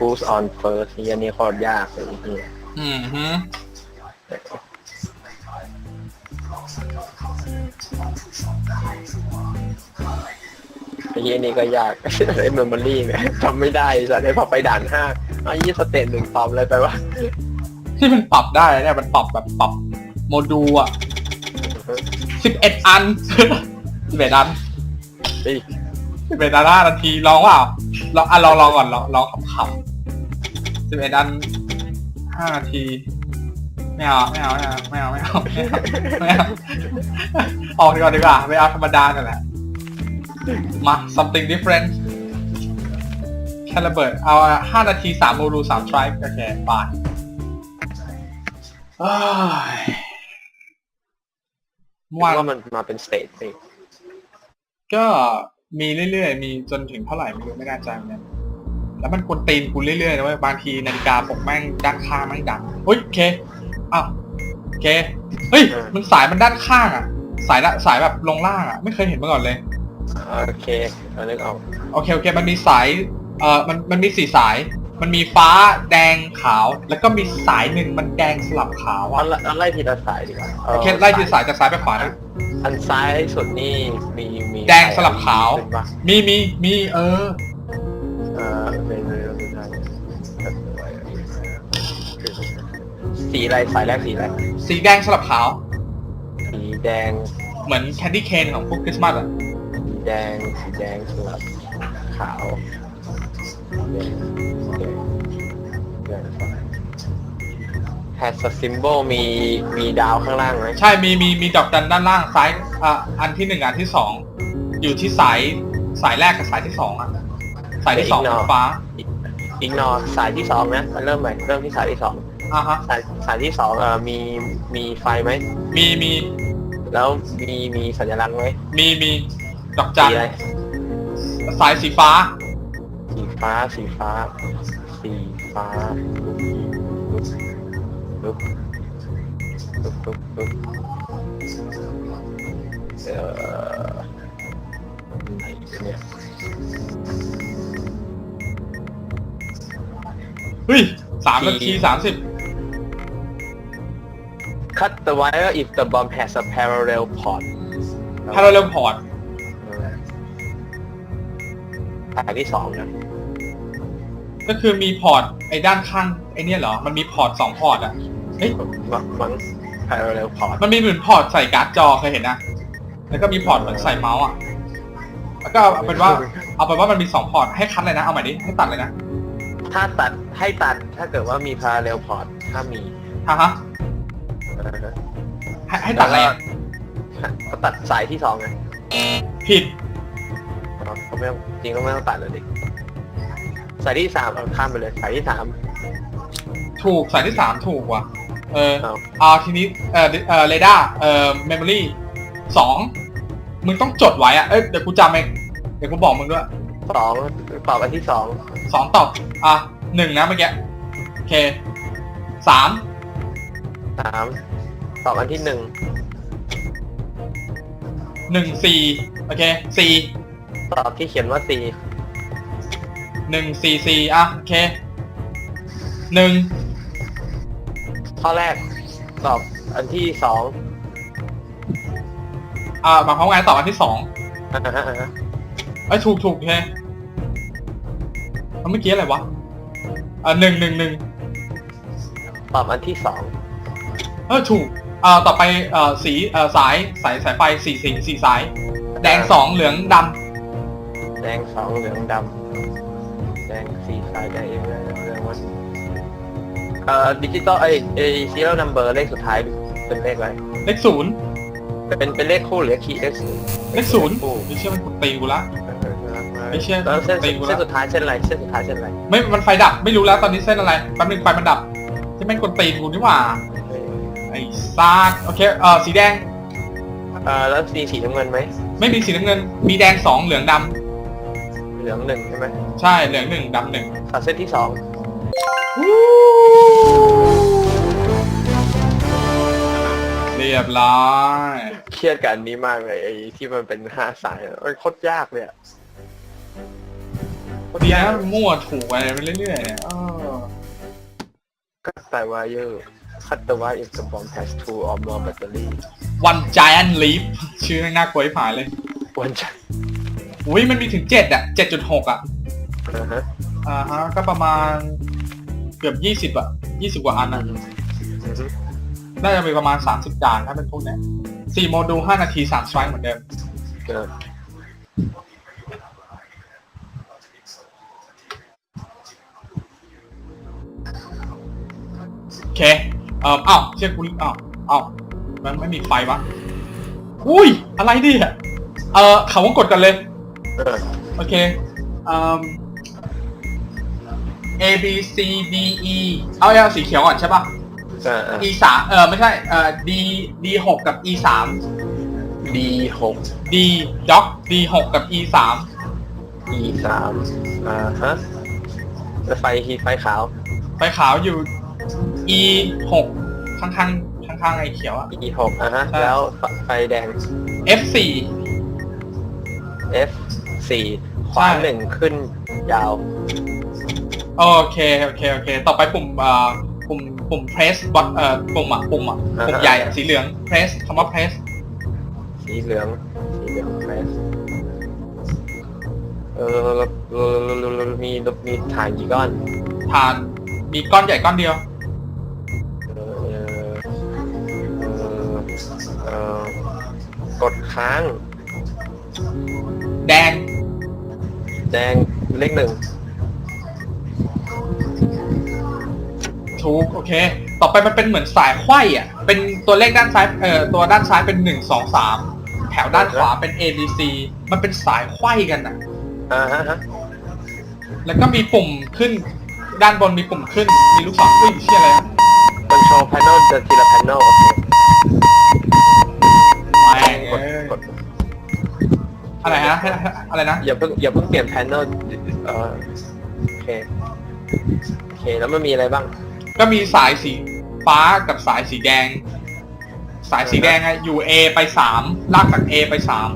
who's on first นี่อันนี้โคตรยากเลยนี่อืมฮึไอ้ยี่นี่ก็ยาก ไอ้เมมโมรี่เนี่ยจำไม่ได้สัตว์ไอ้พอไปด่านห้าไอ้ยี่สเตจหนึ่งตอบเลยไปว่าที่มันปรับได้เนี่ยมันปรับแบบปรับโมดูลอะสิบเอ็ดอันสิบเอ็ดอันเฮ้ยสิบเอ็ดอันห้านาทีลองเปล่าลองอะลองลองก่อนลองลองขำๆ สิบเอ็ดอันห้านาที ไม่เอาไม่เอาไม่เอาไม่เอาไม่เอาไม่เอาไม่เอาออกดีกว่าดีกว่าไม่เอาธรรมดานั่นแหละ มา something different แค่ระเบิด เอาห้านาทีสามโมดูลสามทริปโอเคไปเอ้ยเมื่อวานว่ามันมาเป็นสเตจสิก็มีเรื่อยๆ มีจนถึงเท่าไหร่ไม่รู้ไม่แน่ใจเหมือนกัน แล้วมันกวนตีนกูเรื่อยๆนะเว้ยบางทีนาฬิกาปลุกแม่งด้านข้างแม่งดังเฮ้ยโอเคอ้าวโอเคเฮ้ยมันสายมันด้านข้างอะ สายละสายแบบลงล่างอะ ไม่เคยเห็นมาก่อนเลยโอเคเรานึกออกโอเคโอเค มันมีสายเอ่อมันมันมีสี่สาย มันมีฟ้าแดงขาว แล้วก็มีสายหนึ่งมันแดงสลับขาวเอาอะละเอาไล่ทีละสายดีกว่าโอเคไล่ทีสายจากซ้ายไปขวานะอันซ้ายสุดนี่มีมีแดงสลับขาวเป็นปะมีมีมีเออ สีอะไรสายแรกสีอะไรสีแดงสลับขาว สีแดง เหมือนแคนดี้เคนของพวกคริสต์มาสอะสีแดงสีแดงสลับขาวแดงแดงแดงแฮชซิมโบมีมีดาวข้างล่างไหมใช่ มีมีมีดอกจันด้านล่างซ้ายอะอันที่หนึ่งอันที่สองอยู่ที่สายสายแรกกับสายที่สองอะสายที่สองเป็นฟ้าอิกนอสายที่สองนะเริ่มใหม่เริ่มที่สายที่สอง อะฮะ สายสายที่สองเอ่อมีมีไฟไหม มีมีแล้วมีมีสัญลักษณ์ไหมมีมีดอกจันสีอะไรสายสีฟ้า สีฟ้าสีฟ้า สีฟ้าลุกลุกลุกลุกลุกเอ่อไหนเนี่ยเฮ้ยสามนาทีสามสิบ cut the wire if the bomb has a parallel port พาราเรลพอร์ตสายที่สองนะก็คือมีพอร์ตไอ้ด้านข้างไอ้เนี่ยเหรอ มันมีพอร์ตสองพอร์ตอะ เฮ้ย มังมัง parallel port มันมีเหมือนพอร์ตใส่การ์ดจอเคยเห็นนะ แล้วก็มีพอร์ตเหมือนใส่เมาส์อะ แล้วก็เอาเป็นว่า เอาเป็นว่ามันมีสองพอร์ตให้คัดเลยนะ เอาใหม่ดิ ให้ตัดเลยนะ ถ้าตัดให้ตัดถ้าเกิดว่ามี parallel port ถ้ามี ฮะฮะเออ ให้ให้ตัดอะไรอะก็ตัดสายที่สองไงผิดอ๋อเขาไม่ต้องจริงก็ไม่ต้องตัดเลยดิสายที่สามเอาข้ามไปเลยสายที่สาม ถูกสายที่สามถูกว่ะ เออเอาเอาทีนี้เออเออเรดาร์เออเมมโมรี่สองมึงต้องจดไว้อะเอ้ยเดี๋ยวกูจำเองเดี๋ยวกูบอกมึงด้วยสองตอบอันที่สองสองตอบอะหนึ่งนะเมื่อกี้โอเคสามสาม ตอบอันที่หนึ่งหนึ่งสี่โอเคสี่ตอบที่เขียนว่าสี่หนึ่งสี่สี่อะโอเคหนึ่งข้อแรก ตอบอันที่สองอ่าหมายความว่าไงตอบอันที่สองอ่าฮะอ่าฮะไอ้ยถูกถูกโอเคแล้วเมื่อกี้อะไรวะอ่าหนึ่งหนึ่งหนึ่งตอบอันที่สองเออถูก อ่าต่อไปเอ่อสีเอ่อสายสายสายไฟสี่สีสี่สาย แดงสองเหลืองดแดงสองเหลืองดำแดงสี่สายแดงเองเลยเรื่องว่าเอ่อดิจิตอลไอไอซีเรียลนัมเบอร์เลขสุดท้ายเป็นเลขอะไรำเลขศูนย์เป็นเป็นเลขคู่หรือเลขคีย์เลขศูนย์เลขศูนย์คู่ไม่เชื่อมันกดตีกูละ ไม่เชื่อแล้วเส้นตีกูละ เส้นสุดท้ายเส้นอะไรเส้นสุดท้ายเส้นอะไรไม่มันไฟดับไม่รู้แล้วตอนนี้เส้นอะไรแป๊บนึงไฟมันดับที่แม่งกดตีนกูนี่หว่า ไอ้ซาดโอเคเอ่อสีแดง เอ่อแล้วสีสีน้ำเงินไหมไม่มีสีน้ำเงิน มีแดงสองเหลืองดเหลืองหนึ่งใช่ไหมำใช่เหลืองหนึ่งดำหนึ่งตัดเส้นที่สองเรียบร้อยเครียดกับอันนี้มากเลยไอ้ที่มันเป็นห้าสายอะมันโคตรยากเลยอะดีนะมันมั่วถูกอะไรไปเรื่อยๆเนี่ยเออ Cut by wire Cut the wire if the bomb has two or more battery One Giant Leap ชื่อแม่งน่ากลัวที่ผายเลยวันจันทร์อุ้ยมันมีถึงเจ็ดอะเจ็ดจุดหกอะอ่าฮะอ่าฮะก็ประมาณเกือบยี่สิบอะยี่สิบกว่าอันอะอือฮึน่าจะมีประมาณสามสิบด่านถ้าเป็นพวกเนี้ยสี่โมดูลห้านาทีสามสไตร์เหมือนเดิม เออโอเค เอ่ออ้าวเชื่อกูอ้าวอ้าวมันไม่มีไฟวะอุ้ย อะไรดิอะเอ่อเขาวงกดกันเลย เออโอเคเอ่อ A B C D E เอาเอาสีเขียวก่อนใช่ปะเออเออ E สามเออไม่ใช่ เอ่อ D D หกกับ E สาม D หก D ด็อก D หกกับ E สาม E สามอ่าฮะแล้วไฟฮีไฟขาว ไฟขาวอยู่ E หกข้างข้างข้างข้างๆไอ้เขียวอะ E หกอะฮะใช่แล้วไฟแดง F สี่ F สี่ขวาใช่ หนึ่งขึ้นยาว โอเคโอเคโอเค ต่อไปปุ่มเอ่อปุ่มปุ่ม press บอทเอ่อปุ่มอะปุ่มอะปุ่มใหญ่อะสีเหลือง press คำว่า press สีเหลือง สีเหลืองแมสเออมีมีฐานกี่ก้อนฐานมีก้อนใหญ่ก้อนเดียว กดค้าง แดง แดงเลขหนึ่งถูกโอเค ต่อไปมันเป็นเหมือนสายไขว้อะเป็นตัวเลขด้านซ้ายเอ่อตัวด้านซ้ายเป็นหนึ่งสองสามแถวด้านขวาเป็น A B C มันเป็นสายไขว้กันอะอ่าฮะฮะแล้วก็มีปุ่มขึ้น ด้านบนมีปุ่มขึ้น มีลูกศรอุ้ยเชี่ยอะไรอะมันโชว์แพนเนลเจอทีละแพนเนลโอเค อะไรฮะให้ให้อะไรนะอย่าเพิ่งอย่าเพิ่งเปลี่ยนแพนเนลเออโอเคโอเคแล้วมันมีอะไรบ้าง ก็มีสายสีฟ้ากับสายสีแดง สายสีแดงอะอยู่ A ไปสามลากจาก A ไปสาม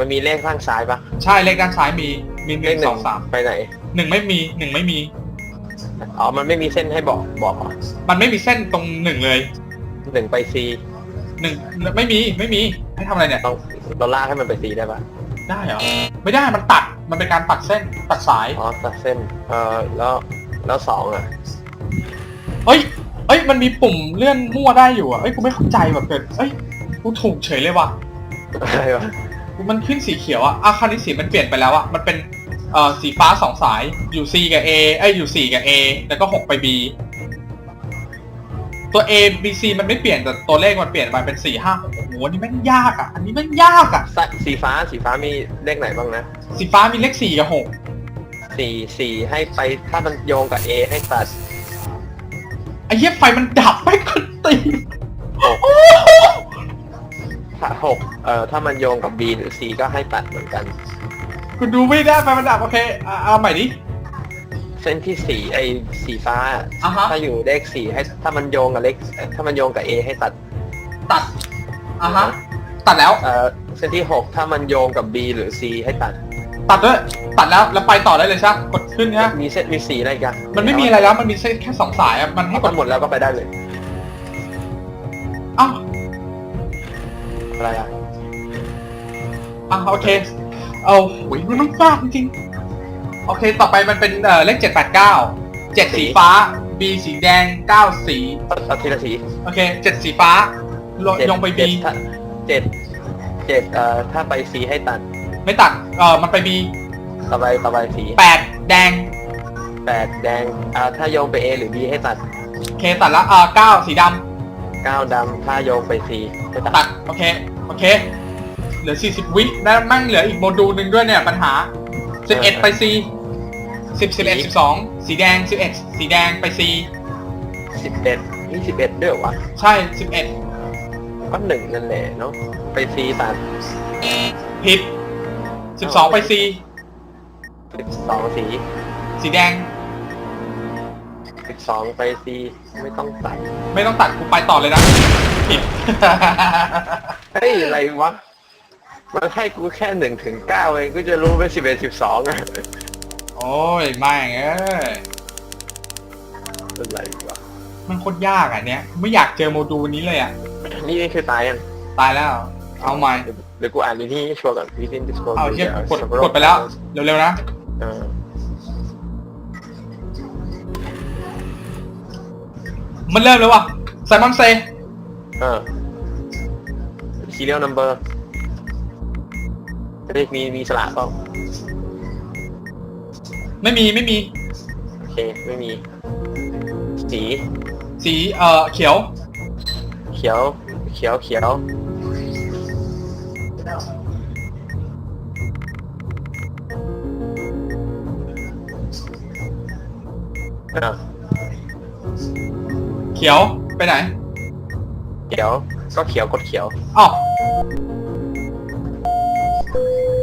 มันมีเลขข้างซ้ายปะใช่เลขด้านซ้ายมีมีหเลนึ่ขงหสนึ่องงสามไปไหนหนึ่งไม่มีหนึ่งไม่มี อ๋อมันไม่มีเส้นให้บอกบอกเหรอมันไม่มีเส้นตรงหนึ่งเลยหนึ่งไป C หนึ่งไม่มีไม่มี ให้ทำอะไรเนี่ย ต้องเราลากให้มันไป C ได้ปะได้เหรอ ไม่ได้ มันตัด มันเป็นการตัดเส้น ตัดสาย อ๋อตัดเส้นเออแล้วแล้วสองอะเอ้ย เอ้ย มันมีปุ่มเลื่อนมั่วได้อยู่อะ เอ้ย กูไม่เข้าใจแบบเกิดเอ้ย กูถูกเฉยเลยว่ะ อะไรวะมันขึ้นสีเขียวอะอะคราวนี้สีมันเปลี่ยนไปแล้วอะมันเป็นเอ่อสีฟ้าสองสาย อยู่ C กับ A เอ้ย อยู่ 4 กับ A แล้วก็ 6 ไป B ตัว A B C มันไม่เปลี่ยนแต่ตัวเลขมันเปลี่ยนไปเป็น 4 5 6โอ้โหอันนี้แม่งยากอะอันนี้แม่งยากอะสสีฟ้าสีฟ้ามีเลขไหนบ้างนะสีฟ้ามีเลข4กับสี่สี่ให้ไปถ้ามันโยงกับ A ให้ตัด6ไอ้เหี้ยไฟมันดับไปคนตีหกถ้าหกเอ่อถ้ามันโยงกับ B หรือ C ก็ให้ตัดเหมือนกัน กูดูไม่ได้ไฟมันดับโอเคอะเอาใหม่ดิ เส้นที่สีไอ้สีฟ้า อะฮะ ถ้าอยู่เลขสี่ให้ถ้ามันโยงกับเลขถ้ามันโยงกับ A ให้ตัดตัด อะฮะ ตัดแล้ว เอ่อเส้นที่หกถ้ามันโยงกับ B หรือ C ให้ตัด ตัดด้วย ตัดแล้ว แล้วไปต่อได้เลยใช่ปะกดขึ้นใช่ปะมีเส้นมีสีอะไรอีกันมันไม่มีอะไรแล้ว มันมีเส้นแค่สองสายอะมันให้ถ้ากดดหมดแล้วก็ไปได้เลย อ้าวอะไรอะ อะโอเค เอาหุยมันต้องยากจริงๆโอเค ต่อไปมันเป็นเอ่อเลขเจ็ดแปดเก้า เจ็ดสีฟ้า B สีแดงเก้าสี เอาทีละสี โอเค เจ็ดสีฟ้าลง เจ็ดลงไป B เจ็ดถ้าเจ็ดเจ็ดเอ่อถ้าไป C ให้ตัดไม่ตัดเอ่อมันไป B ต่อไปต่อไปสีแปดแดงแปดแดงอ่าถ้าโยงไป A หรือ B ให้ตัดโอเคตัดแล้วเอ่อเก้าสีดเก้าดำถ้าโยงไป C ให้ตัำดตัดโอเคโอเค เหลือสี่สิบวิแล้วแมั่งเหลืออีกโมดูลหนึ่งด้วยเนี่ยปัญหาสิบเอ็ดไป C สิบสิบเอ็ดสิบสองสีแดงสิบเอ็ดสีแดงไป C สิบเอ็ดนี่สิบเอ็ดด้วยเหรอวะใช่สิบเอ็ด ก็หนึ่งนั่นแหละเนาะไป C ตัดผิดสิบสองไป C สิบสองสีสีแดง สิบสองไป C ไม่ต้องตัดไม่ต้องตัดกูไปต่อเลยนะผิด เฮ้ยอะไรวะมันให้กูแค่หนึ่งถึงเก้าเองกูจะรู้เป็นสิบเอ็ดสิบสองอะโอ้ยไม่งเอ้ยเป็นไรวะมันโคตรยากอะเนี้ยไม่อยากเจอโมดูลนี้เลยอะ นี่นี่คือตายยังตายแล้ว เอาใหม่ เดี๋ยวเดี๋ยวกูอ่านในที่ชัวร์ก่อน within this world เอาเชี่ย there are กด several กดไปแล้ว powers เร็วๆนะเออมันเริ่มแล้วว่ะไซมอนเซเออ serial number เรียกมีมีสละเปล่าไม่มีไม่มี โอเค ไม่มี สี สี เอ่อ เขียวเขียว เขียว เขียว อะ เขียวไปไหนเขียว ก็เขียว กดเขียวอ๋อ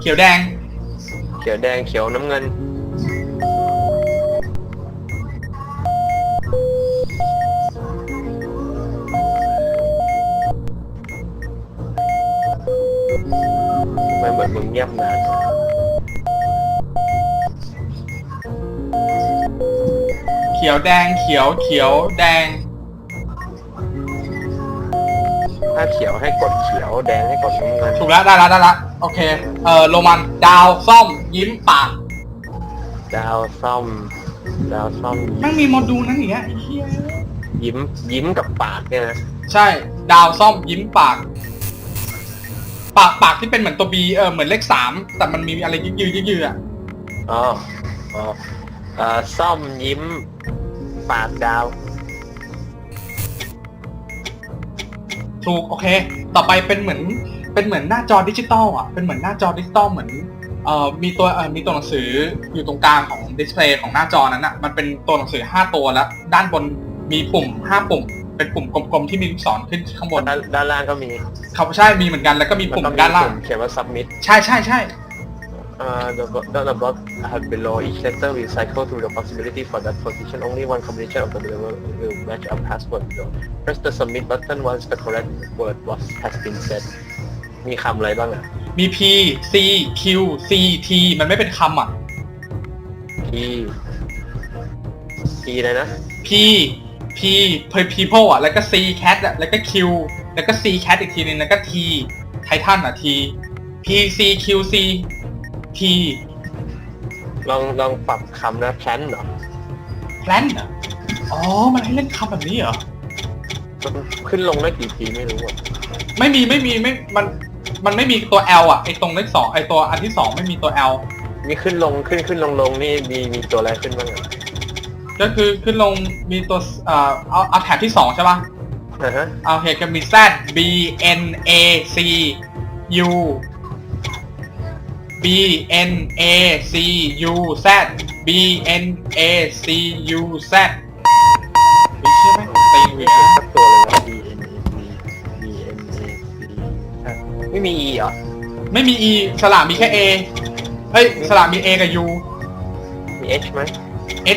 เขียวแดง เขียวแดง เขียวน้ำเงิน มเหมือนมึงเงียบนานเขียวแดงเขียวเขียวแดง ถ้าเขียวให้กดเขียวแดงให้กดน้ำเงินถูกแล้วได้แล้วได้แล้วโอเค เอ่อโรมันดาวส้มยิ้มปากดาวซ่อมดาวซ่อมแม่งมีโมดูลนั้นอย่างเงี้ยไอ้เหี้ยยิ้มยิ้มกับปากเนี่ยนะ ใช่ ดาวส้มยิ้มปาก ปากปากที่เป็นเหมือนตัวบีเออเหมือนเลขสามแต่มันมีอะไรยืดยืดยืดๆอะอ๋ออ๋อเอ่อซ่อมยิ้ม ปากดาว ถูกโอเค ต่อไปเป็นเหมือนเป็นเหมือนหน้าจอดิจิตอลอะเป็นเหมือนหน้าจอดิจิตอลเหมือนเอ่อมีตัวเอ่อมีตัวหนังสืออยู่ตรงกลางของดิสเพลย์ของหน้าจอนั้นอะมันเป็นตัวหนังสือ5ตัวแล้ว ด้านบนมีปุ่ม5ปุ่ม เป็นปุ่มกลมๆที่มีลูกศรขึ้นข้างบนด้านด้านล่างก็มีเขาใช่มีเหมือนกันแล้วก็มีมันปุ่มก็มีด้านล่างปุ่มเขียนว่า submit ใช่ใช่ใช่ Uh, the, bo- the above have below each letter will cycle through the possibility for that position. Only one combination of the level will match a password below. Press the submit button once the correct word was has been said. มีคำอะไรบ้างอะ มี P C Q C T มันไม่เป็นคำอะ P P เลยนะ P P per people อะ แล้วก็ C cat อะ แล้วก็ Q แล้วก็ C cat อีกทีนึงแล้วก็ T Titan อะ T P C Q C T ลองลองปรับคำนะ plan เหรอ plan อะอ๋อ มันให้เล่นคำแบบนี้เหรอมันขึ้นลงได้กี่ทีไม่รู้อะ ไม่มีไม่มีไม่มันมันไม่มีตัว L อะไอตรงเลขสองไอตัวอันที่สองไม่มีตัว L มีขึ้นลงขึ้นขึ้นลงลงนี่มีมีตัวอะไรขึ้นบ้างอะ ก็คือขึ้นลงมีตัวเอ่อเอาเอาแถบที่สองใช่ป่ะอ่าฮะโอเคก็มี Z B N A C U B N A C U Z B N A C U Z ไม่ใช่ไหมตีมีเวียสักตัวเลยนะ B N A C B N A C ไม่มี E เหรอไม่มี E สระมีแค่ A เฮ้ยสระมี A กับ U มี H ไหม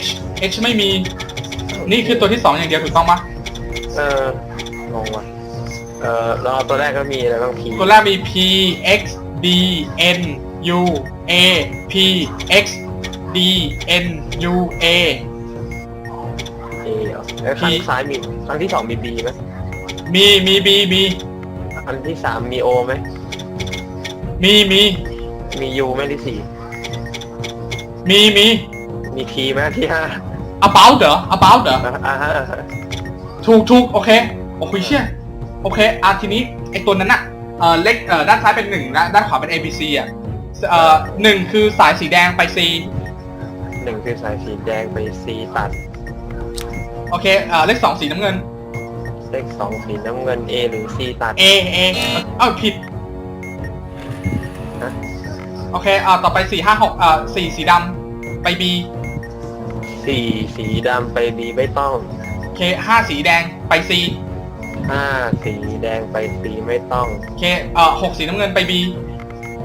H H ไม่มี นี่คือตัวที่สองอย่างเดียวถูกต้องปะเอองงว่ะเออแล้วตัวแรกก็มีอะไรบ้าง P ตัวแรกมี P X D N U A P X D N U A A เหรอแล้วข้าง P ซ้ายมีข้างที่สองมี B ไหมมีมี B มีอันที่สามมี O ไหมมีมีมี U ไหมที่สี่มีมี มี T ไหมที่ห้า about เหรอ about เหรออ่าอ่าฮะอ่าฮะถูกถูกโอเค โอ้คุยเชี่ยโอเคอะทีนี้ไอตัวนั้นอะเอ่อเลขเอ่อด้านซ้ายเป็นหนึ่งและด้านขวาเป็น A B C อะเอ่อหนึ่งคือสายสีแดงไป C หนึ่งคือสายสีแดงไป C ตัด โอเคเอ่อเลขสองสีน้ำเงิน เลขสองสีน้ำเงิน A หรือ C ตัด A A เอ้าผิดฮะ โอเคอ่าต่อไปสี่ห้าหกอ่าสี่สีดำไป B สี่สีดำไป B ไม่ต้องโอเคห้าสีแดงไป C ห้าสีแดงไป C ไม่ต้องโอเคเอ่อหกสีน้ำเงินไป B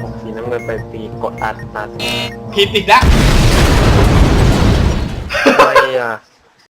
หกสีน้ำเงินไป C กดตัดตัดผิดอีกแล้ว ทำไมอะ